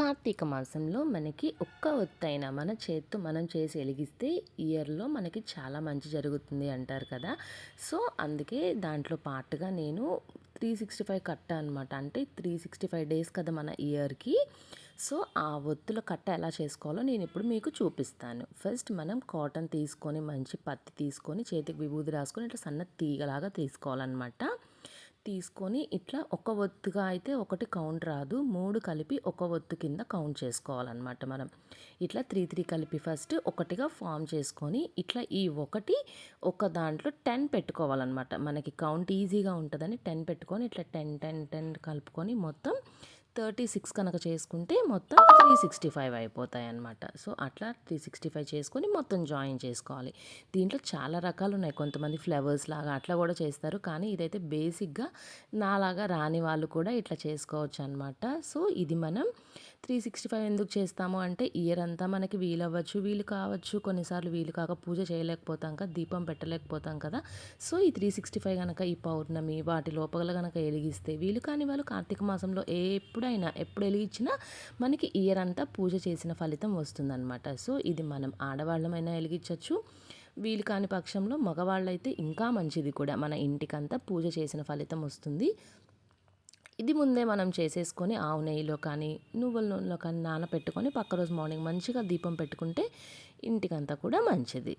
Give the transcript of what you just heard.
కార్తీక మాసంలో మనకి ఒక్క ఒత్తైన మన చేత్తో మనం చేసి వెలిగిస్తే ఇయర్లో మనకి చాలా మంచి జరుగుతుంది అంటారు కదా. సో అందుకే దాంట్లో పాటుగా నేను త్రీ సిక్స్టీ ఫైవ్ కట్ట అనమాట అంటే త్రీ సిక్స్టీ ఫైవ్ డేస్ కదా మన ఇయర్కి. సో ఆ ఒత్తుల కట్ట ఎలా చేసుకోవాలో నేను ఇప్పుడు మీకు చూపిస్తాను. ఫస్ట్ మనం కాటన్ తీసుకొని మంచి పత్తి తీసుకొని చేతికి విభూది రాసుకొని ఇట్లా సన్న తీగలాగా తీసుకోవాలన్నమాట. తీసుకొని ఇట్లా ఒక ఒత్తుగా అయితే ఒకటి కౌంట్ రాదు. మూడు కలిపి ఒక ఒత్తు కింద కౌంట్ చేసుకోవాలన్నమాట మనం. ఇట్లా త్రీ త్రీ కలిపి ఫస్ట్ ఒకటిగా ఫామ్ చేసుకొని ఇట్లా ఈ ఒకటి ఒక దాంట్లో టెన్ పెట్టుకోవాలన్నమాట. మనకి కౌంట్ ఈజీగా ఉంటుందని టెన్ పెట్టుకొని ఇట్లా టెన్ టెన్ టెన్ కలుపుకొని మొత్తం థర్టీ సిక్స్ కనుక చేసుకుంటే మొత్తం త్రీ సిక్స్టీ ఫైవ్ అయిపోతాయి అనమాట సో అట్లా త్రీ సిక్స్టీ ఫైవ్ చేసుకొని మొత్తం జాయిన్ చేసుకోవాలి. దీంట్లో చాలా రకాలు ఉన్నాయి. కొంతమంది ఫ్లవర్స్ లాగా అట్లా కూడా చేస్తారు. కానీ ఇదైతే బేసిక్గా నాలాగా రాని వాళ్ళు కూడా ఇట్లా చేసుకోవచ్చు అనమాట సో ఇది మనం త్రీ సిక్స్టీ ఫైవ్ ఎందుకు చేస్తాము అంటే ఇయర్ అంతా మనకి వీలు అవ్వచ్చు వీలు కావచ్చు. కొన్నిసార్లు వీలు కాక పూజ చేయలేకపోతాం కదా దీపం పెట్టలేకపోతాం కదా. సో ఈ త్రీ సిక్స్టీ ఫైవ్ కనుక ఈ పౌర్ణమి వాటి లోపల కనుక వెలిగిస్తే వీలు కాని వాళ్ళు కార్తీక మాసంలో ఎప్పుడైనా ఎప్పుడు వెలిగించినా మనకి ఇయర్ అంతా పూజ చేసిన ఫలితం వస్తుందన్నమాట. సో ఇది మనం ఆడవాళ్ళమైనా వెలిగించవచ్చు వీలు కాని పక్షంలో మగవాళ్ళైతే ఇంకా మంచిది కూడా. మన ఇంటికంతా పూజ చేసిన ఫలితం వస్తుంది. ఇది ముందే మనం చేసేసుకొని ఆవు నెయ్యిలో కానీ నువ్వుల నూనెలో కానీ నానపెట్టుకొని పక్క రోజు మార్నింగ్ మంచిగా దీపం పెట్టుకుంటే ఇంటికంతా కూడా మంచిది.